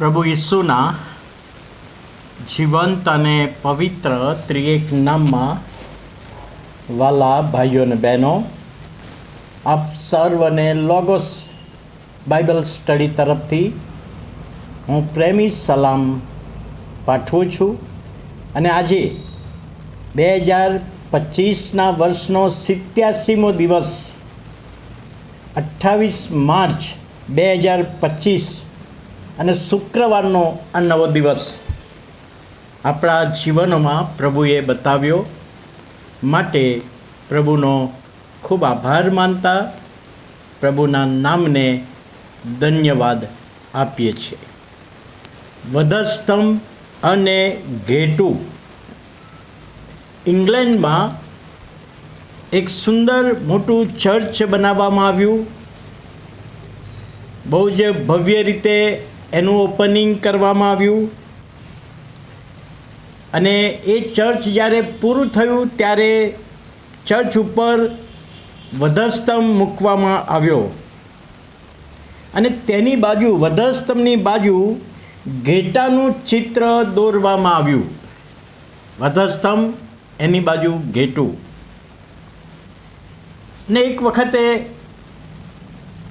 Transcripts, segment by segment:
પ્રભુ ઈસુના જીવંત અને પવિત્ર ત્રિએક નામમાં વાલા ભાઈઓ અને બહેનો, આપ સર્વને લોગોસ બાઇબલ સ્ટડી તરફથી હું પ્રેમી સલામ પાઠવું છું અને આજે બે હજાર પચીસના વર્ષનો સિત્યાસીમો દિવસ, અઠ્ઠાવીસ માર્ચ બે હજાર પચીસ અને શુક્રવારનો આ નવો દિવસ આપણા જીવનોમાં પ્રભુએ બતાવ્યો માટે પ્રભુનો ખૂબ આભાર માનતા પ્રભુના નામને ધન્યવાદ આપીએ છીએ. વધસ્તંભ અને ઘેટું ઇંગ્લેન્ડમાં એક સુંદર મોટું ચર્ચ બનાવવામાં આવ્યું. બહુ જ ભવ્ય રીતે એનું ઓપનિંગ કરવામાં આવ્યું. અને એ ચર્ચ જ્યારે પૂરું થયું ત્યારે ચર્ચ ઉપર વધસ્તંભ મૂકવામાં આવ્યો. અને તેની બાજુ, વધસ્તંભની બાજુ ઘેટાનું ચિત્ર દોરવામાં આવ્યું. વધસ્તંભ, એની બાજુ ઘેટું. ને એક વખતે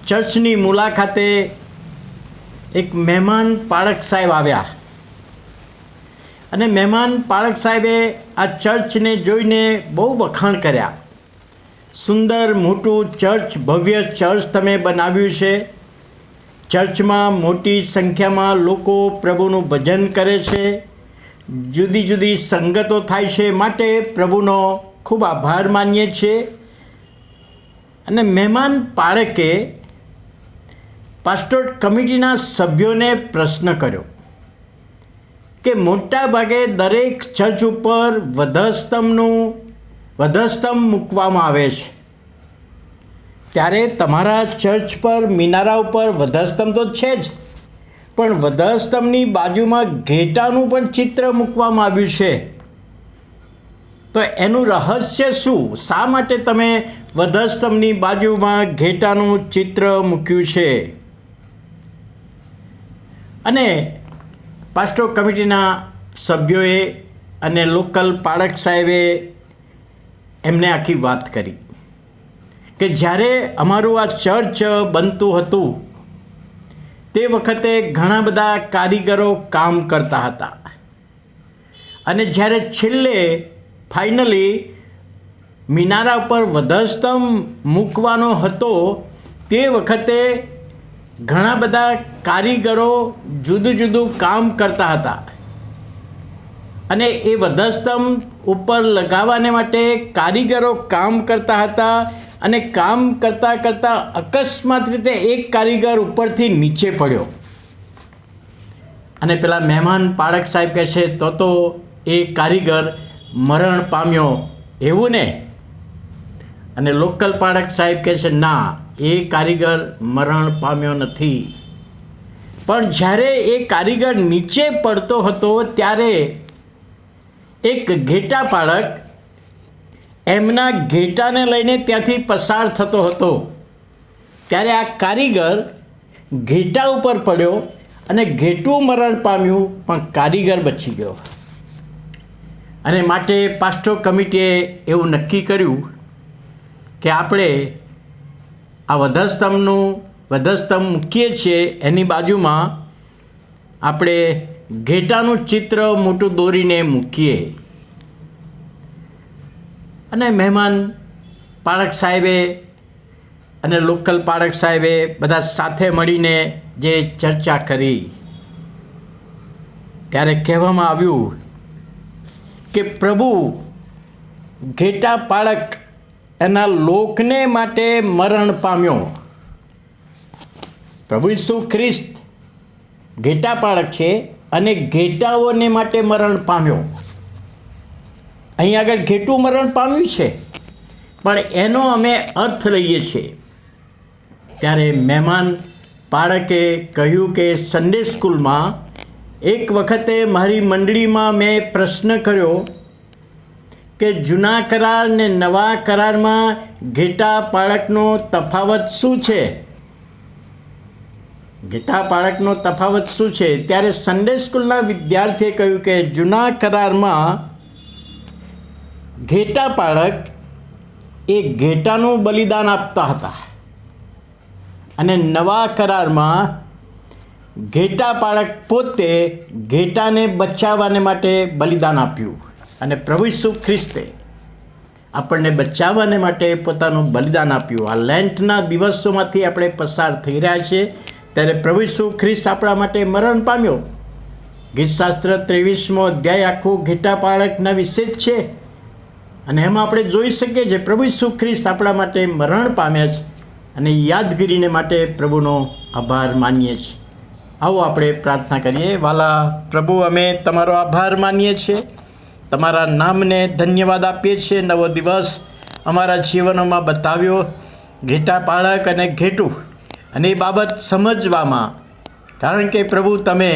ચર્ચની મુલાકાતે એક મહેમાન પાળક સાહેબ આવ્યા. અને મહેમાન પાળક સાહેબે આ ચર્ચને જોઈને બહુ વખાણ કર્યા. સુંદર, મોટું ચર્ચ, ભવ્ય ચર્ચ તમે બનાવ્યું છે. ચર્ચમાં મોટી સંખ્યામાં લોકો પ્રભુનું ભજન કરે છે. જુદી જુદી સંગતો થાય છે માટે પ્રભુનો ખૂબ આભાર માનીએ છીએ. અને મહેમાન પાળકે પાસ્ટોર કમિટીના સભ્યોને પ્રશ્ન કર્યો કે મોટા ભાગે દરેક ચર્ચ ઉપર વધસ્તંભનું વધસ્તંભ મૂકવામાં આવે છે. ત્યારે તમારા ચર્ચ પર, મિનારા ઉપર વધસ્તંભ તો છે જ, પણ વધસ્તંભની બાજુમાં ઘેટાનું પણ ચિત્ર મૂકવામાં આવ્યું છે. તો એનું રહસ્ય શું? શા માટે તમે વધસ્તંભની બાજુમાં ઘેટાનું ચિત્ર મૂક્યું છે? અને પાસ્ટો કમિટીના સભ્યોએ અને લોકલ પાળક સાહેબે એમને આખી વાત કરી કે જ્યારે અમારું આ ચર્ચ બનતું હતું, તે વખતે ઘણા બધા કારીગરો કામ કરતા હતા. અને જ્યારે છેલ્લે ફાઇનલી મિનારા ઉપર વધસ્તંભ મૂકવાનો હતો, તે વખતે ઘણા બધા કારીગરો જુદું જુદું કામ કરતા હતા. અને એ વધસ્તંભ ઉપર લગાવવાને માટે કારીગરો કામ કરતા હતા અને કામ કરતાં કરતાં અકસ્માત રીતે એક કારીગર ઉપરથી નીચે પડ્યો. અને પેલા મહેમાન પાળક સાહેબ કહે છે, તો તો એ કારીગર મરણ પામ્યો એવું ને? અને લોકલ પાળક સાહેબ કહે છે, ના. એ કારીગર મરણ પામ્યો નથી. પણ જ્યારે એ કારીગર નીચે પડતો હતો ત્યારે એક ઘેટા પાળક એમના ઘેટાને લઈને ત્યાંથી પસાર થતો હતો. ત્યારે આ કારીગર ઘેટા ઉપર પડ્યો અને ઘેટું મરણ પામ્યું, પણ કારીગર બચી ગયો. અને માટે પાસ્ટો કમિટીએ એવું નક્કી કર્યું કે આપણે આ વધસ્તંભનું, વધસ્તંભ મૂકીએ છીએ એની બાજુમાં આપણે ઘેટાનું ચિત્ર મોટું દોરીને મૂકીએ. અને મહેમાન પાળક સાહેબે અને લોકલ પાળક સાહેબે બધા સાથે મળીને જે ચર્ચા કરી. ત્યારે કહેવામાં આવ્યું કે પ્રભુ, ઘેટા પાળક એના લોકને માટે મરણ પામ્યો. પ્રભુ ઈસુ ખ્રિસ્ત ઘેટા પાળક છે અને ઘેટાઓને માટે મરણ પામ્યો. અહીં આગળ ઘેટું મરણ પામ્યું છે, પણ એનો અમે અર્થ લઈએ છીએ. ત્યારે મહેમાન પાળકે કહ્યું કે સન્ડે સ્કૂલમાં એક વખતે મારી મંડળીમાં મેં પ્રશ્ન કર્યો કે જૂના કરાર ને નવા કરારમાં ઘેટા પાળકનો તફાવત શું છે? ઘેટા પાળકનો તફાવત શું છે? ત્યારે સન્ડે સ્કૂલના વિદ્યાર્થીએ કહ્યું કે જૂના કરારમાં ઘેટા પાળક એ ઘેટાનું બલિદાન આપતા હતા. અને નવા કરારમાં ઘેટા પાળક પોતે ઘેટાને બચાવવાને માટે બલિદાન આપ્યું. અને પ્રભુ ઈસુ ખ્રિસ્તે આપણને બચાવવાને માટે પોતાનું બલિદાન આપ્યું. આ લેન્ટના દિવસોમાંથી આપણે પસાર થઈ રહ્યા છીએ. ત્યારે પ્રભુ ઈસુ ખ્રિસ્ત આપણા માટે મરણ પામ્યો. ગીતશાસ્ત્ર ત્રેવીસમો અધ્યાય આખું ઘેટા પાળકના વિશે જ છે. અને એમાં આપણે જોઈ શકીએ છીએ પ્રભુ ઈસુ ખ્રિસ્ત આપણા માટે મરણ પામ્યા છે. અને યાદગીરીને માટે પ્રભુનો આભાર માનીએ છીએ. આવો આપણે પ્રાર્થના કરીએ. વાલા પ્રભુ, અમે તમારો આભાર માનીએ છીએ. તમારા નામને ધન્યવાદ આપીએ છીએ નવો દિવસ અમારા જીવનોમાં બતાવ્યો. ઘેટા પાળક અને ઘેટું. અને એ બાબત સમજવામાં, કારણ કે પ્રભુ તમે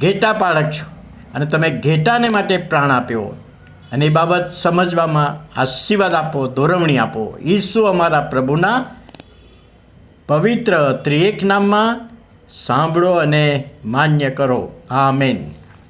ઘેટા પાળક છો અને તમે ઘેટાને માટે પ્રાણ આપ્યો. અને એ બાબત સમજવામાં આશીર્વાદ આપો દોરવણી આપો. ઈસુ અમારા પ્રભુના પવિત્ર ત્રિએક નામમાં સાંભળો અને માન્ય કરો. આમેન.